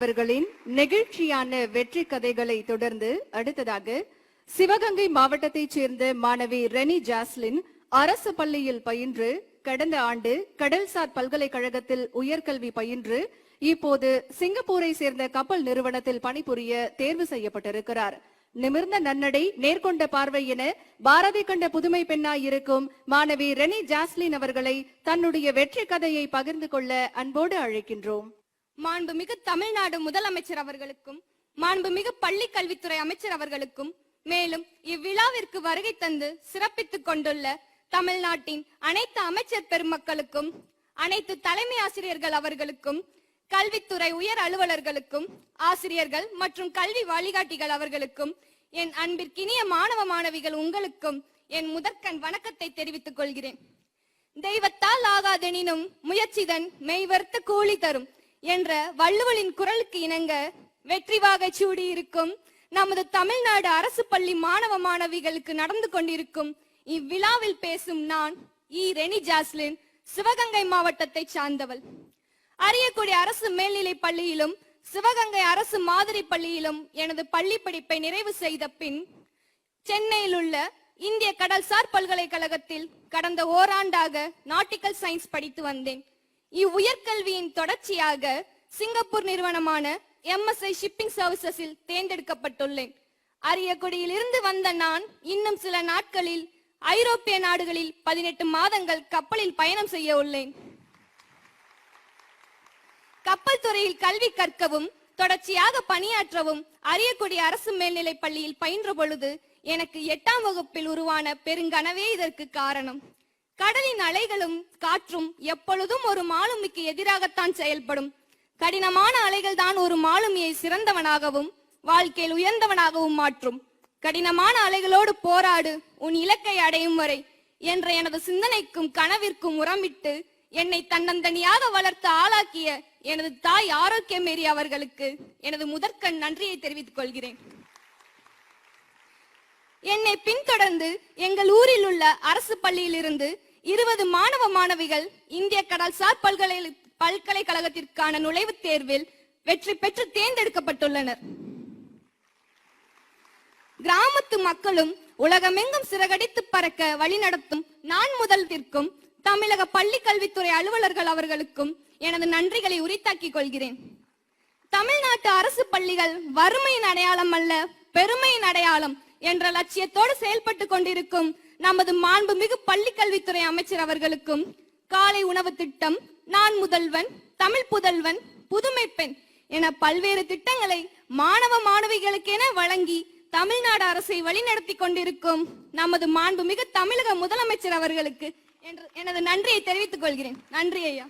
அவர்களின் நெகிழ்ச்சியான வெற்றி கதைகளை தொடர்ந்து அடுத்ததாக சிவகங்கை மாவட்டத்தைச் சேர்ந்த மாணவி ரெனி ஜாஸ்லின் அரசு பள்ளியில் பயின்று கடந்த ஆண்டு கடல்சார் பல்கலைக்கழகத்தில் உயர்கல்வி பயின்று இப்போது சிங்கப்பூரை சேர்ந்த கப்பல் நிறுவனத்தில் பணிபுரிய தேர்வு செய்யப்பட்டிருக்கிறார். நிமிர்ந்த நன்னடை நேர்கொண்ட பார்வை என பாரதி கண்ட புதுமை பெண்ணாய் இருக்கும் மாணவி ரெனி ஜாஸ்லின் அவர்களை தன்னுடைய வெற்றி கதையை பகிர்ந்து கொள்ள அன்போடு அழைக்கின்றோம். மாண்புமிகு தமிழ்நாடு முதலமைச்சர் அவர்களுக்கும் மாண்புமிகு பள்ளி கல்வித்துறை அமைச்சர் அவர்களுக்கும் மேலும் இவ்விழாவிற்கு வருகை தந்து சிறப்பித்துக் கொண்டுள்ள தமிழ்நாட்டின் அனைத்து அமைச்சர் பெருமக்களுக்கும் அனைத்து தலைமை ஆசிரியர்கள் அவர்களுக்கும் கல்வித்துறை உயர் அலுவலர்களுக்கும் ஆசிரியர்கள் மற்றும் கல்வி வழிகாட்டிகள் அவர்களுக்கும் என் அன்பிற்கினிய மாணவ மாணவிகள் உங்களுக்கும் என் முதற்கண் வணக்கத்தை தெரிவித்துக் கொள்கிறேன். தெய்வத்தால் ஆகாதெனினும் முயற்சிதன் மெய்வர்த்து கூலி தரும். என்ற வள்ளுவலின் குரலுக்கு இணங்க வெற்றி வாகை சூடி இருக்கும் நமது தமிழ்நாடு அரசு பள்ளி மாணவ மாணவிகளுக்கு நடந்து கொண்டிருக்கும் இவ்விழாவில் பேசும் நான் இ. ரெனி ஜாஸ்லின் சிவகங்கை மாவட்டத்தை சார்ந்தவள். அரியக்குடி அரசு மேல்நிலை பள்ளியிலும் சிவகங்கை அரசு மாதிரி பள்ளியிலும் எனது பள்ளி படிப்பை நிறைவு செய்த பின் சென்னையில் உள்ள இந்திய கடல்சார் பல்கலைக்கழகத்தில் கடந்த ஓராண்டாக நாட்டிக்கல் சயின்ஸ் படித்து வந்தேன். இவ்வுயர்கல்வியின் தொடர்ச்சியாக சிங்கப்பூர் நிறுவனமான எம்எஸ்ஐ ஷிப்பிங் சர்வீசஸில் தேர்ந்தெடுக்கப்பட்டுள்ளேன். அரியக்குடியில் இருந்து வந்த நான் இன்னும் சில நாட்களில் ஐரோப்பிய நாடுகளில் பதினெட்டு மாதங்கள் கப்பலில் பயணம் செய்ய உள்ளேன். கப்பல் துறையில் கல்வி கற்கவும் தொடர்ச்சியாக பணியாற்றவும் அரியக்குடி அரசு மேல்நிலைப் பள்ளியில் பயின்ற பொழுது எனக்கு எட்டாம் வகுப்பில் உருவான பெருங்கனவே இதற்கு காரணம். கடலின் அலைகளும் காற்றும் எப்பொழுதும் ஒரு மாலுமிக்கு எதிராகத்தான் செயல்படும். கடினமான அலைகள் தான் ஒரு மாலுமியை சிறந்தவனாகவும் வாழ்க்கையில் உயர்ந்தவனாகவும் மாற்றும். கடினமான அலைகளோடு போராடு உன் இலக்கை அடையும் வரை என்ற எனது சிந்தனைக்கும் கனவிற்கும் உரமிட்டு என்னை தன்னந்தனியாக வளர்த்து ஆளாக்கிய எனது தாய் ஆரோக்கியமேரி அவர்களுக்கு எனது முதற்கண் நன்றியை தெரிவித்துக் கொள்கிறேன். என்னை பின்தொடர்ந்து எங்கள் ஊரில் உள்ள அரசு பள்ளியிலிருந்து இருபது மாணவ மாணவிகள் இந்திய கடல்சார் பல்கலை பல்கலைக்கழகத்திற்கான நுழைவுத் தேர்வில் வெற்றி பெற்று தேர்ந்தெடுக்கப்பட்டுள்ளனர். கிராமத்து மக்களும் உலகமெங்கும் சிறகடித்து பறக்க வழிநடத்தும் நான் முதல்விற்கும் தமிழக பள்ளி கல்வித்துறை அலுவலர்கள் அவர்களுக்கும் எனது நன்றிகளை உரித்தாக்கிக் கொள்கிறேன். தமிழ்நாட்டு அரசு பள்ளிகள் வறுமையின் அடையாளம் அல்ல பெருமையின் அடையாளம் என்ற லட்சியத்தோடு செயல்பட்டு கொண்டிருக்கும் நமது மாண்புமிகு பள்ளி கல்வித்துறை அமைச்சர் அவர்களுக்கும் காலை உணவு திட்டம் நான் முதல்வன் தமிழ் புதல்வன் புதுமை பெண் என பல்வேறு திட்டங்களை மாணவ மாணவிகளுக்கென வழங்கி தமிழ்நாடு அரசை வழிநடத்தி கொண்டிருக்கும் நமது மாண்புமிகு தமிழக முதலமைச்சர் அவர்களுக்கு என்று எனது நன்றியை தெரிவித்துக் கொள்கிறேன். நன்றி ஐயா.